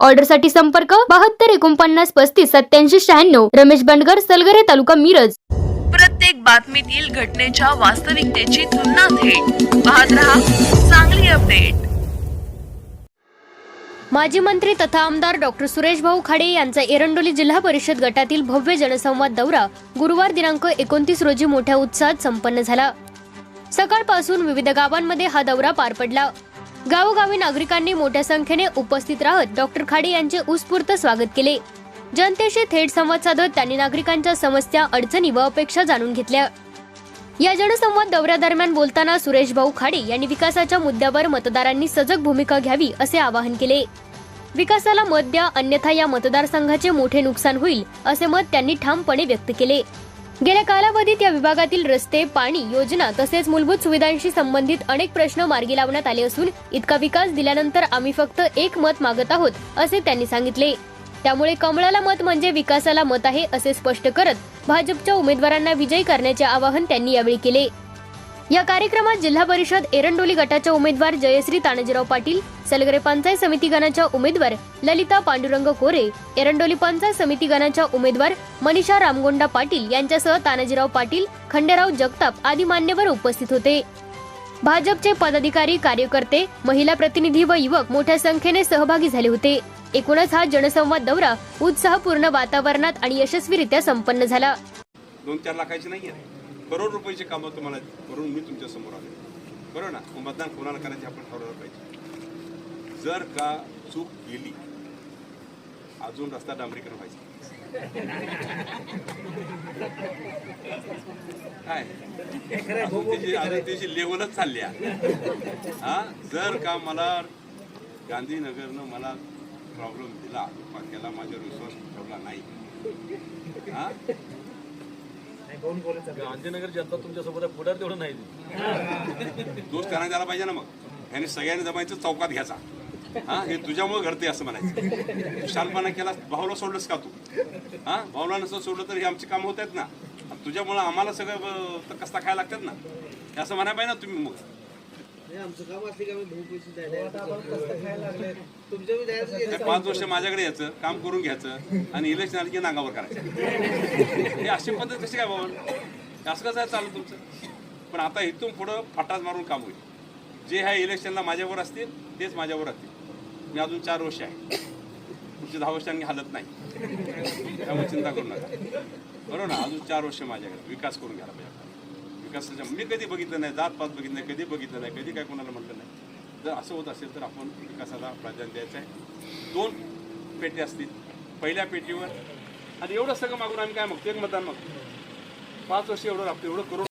ऑर्डरसाठी संपर्क बहात्तर एकोणपन्नास पस्तीस सत्याऐंशी शहाण्णव. रमेश बंडगर सलगरे तालुका मिरज. प्रत्येक बातमीतील घटनेच्या वास्तविकतेची तुलना थेट. पाहत रहा चांगली अपडेट. माजी मंत्री तथा आमदार डॉक्टर सुरेश भाऊ खाडे यांचा एरंडोली जिल्हा परिषद गटातील भव्य जनसंवाद दौरा गुरुवार दिनांक एकोणतीस रोजी मोठ्या उत्साहात संपन्न झाला. सकाळपासून विविध गावांमध्ये हा दौरा पार पडला. गावोगावी नागरिकांनी मोठ्या संख्येने उपस्थित राहत डॉक्टर खाडे यांचे उत्स्फूर्त स्वागत केले. जनतेशी थेट संवाद साधत त्यांनी नागरिकांच्या समस्या अडचणी व अपेक्षा जाणून घेतल्या. या जनसंवाद दौऱ्यादरम्यान बोलताना सुरेश भाऊ खाडे यांनी विकासाच्या मुद्द्यावर मतदारांनी सजग भूमिका घ्यावी असे आवाहन केले. विकासाला मत द्या अन्यथा या मतदारसंघाचे मोठे नुकसान होईल असे मत त्यांनी ठामपणे व्यक्त केले. गेल्या कालावधीत या विभागातील रस्ते पाणी योजना तसेच मूलभूत सुविधांशी संबंधित अनेक प्रश्न मार्गी लावण्यात आले असून इतका विकास दिल्यानंतर आम्ही फक्त एक मत मागत आहोत असे त्यांनी सांगितले. त्यामुळे कमळाला मत म्हणजे विकासाला मत आहे असे स्पष्ट करत भाजपच्या उमेदवारांना विजयी करण्याचे आवाहन त्यांनी यावेळी केले. या कार्यक्रमात जिल्हा परिषद एरंडोली गटाच्या उमेदवार जयश्री तानाजीराव पाटील सलगरे पंचायत समिती गणाच्या उमेदवार ललिता पांडुरंग कोरे एरंडोली पंचायत समिती गणाच्या उमेदवार मनीषा रामगोंडा पाटील यांच्यासह तानाजीराव पाटील खंडेराव जगताप आदी मान्यवर उपस्थित होते. भाजपचे पदाधिकारी कार्यकर्ते महिला प्रतिनिधी व युवक मोठ्या संख्येने सहभागी झाले होते. एकूणच हा जनसंवाद दौरा उत्साहपूर्ण वातावरणात आणि यशस्वीरित्या संपन्न झाला. दोन चार लाखाची नाही आहे करोड रुपयाची कामं तुम्हाला करून मी तुमच्यासमोर आले बरोबर ना? मग मतदान कोणाला करायचे आपण ठरवलं पाहिजे. जर का चूक गेली अजून रस्ता डांबरीकरण व्हायचं. काय? त्याची त्याची लेवलच चालली आहे. हा? जर का मला गांधीनगरनं मला प्रॉब्लेम दिला त्याला माझ्यावर विश्वास ठेवला नाही. हा? गांधीनगर जनता तुमच्यासोबत आहे पुढार तेवढं नाही दोष करण्यात आला पाहिजे ना मग. ह्याने सगळ्यांनी जमायचं चौकात घ्यायचा. हा हे तुझ्यामुळे घडते असं म्हणायचं. शालपणा केला भाऊला सोडलंस का तू? हा भाऊला नसं सोडलं तर हे आमची कामं होत आहेत ना. तुझ्यामुळं आम्हाला सगळं कस्ता खायला लागतात ना? हे असं म्हणाय पाहिजे ना तुम्ही मग. पाच वर्ष माझ्याकडे यायचं काम करून घ्यायचं आणि इलेक्शन आली की नागावर करायचं. हे अशी पद्धत कशी काय बाबा? हे असं कसं आहे चालू तुमचं? पण आता इथून पुढं फटाच मारून काम होईल. जे ह्या इलेक्शनला माझ्यावर असतील तेच माझ्यावर असतील. मी अजून चार वर्ष आहे. पुढचे दहा वर्षांनी हालत नाही. त्यामुळे चिंता करू नका. बरोबर ना? अजून चार वर्ष माझ्याकडे. विकास करून घ्यायला पाहिजे. विकासाच्या मी कधी बघितलं नाही जात पात बघितलं नाही कधी बघितलं नाही कधी काय कोणाला म्हटलं नाही. जर असं होत असेल तर आपण विकासाला प्राधान्य द्यायचं आहे. दोन पेटी असतील. पहिल्या पेटीवर आणि एवढं सगळं मागून आम्ही काय मागतो? एक मतदान मागतो. पाच वर्ष एवढं लागतं एवढं करून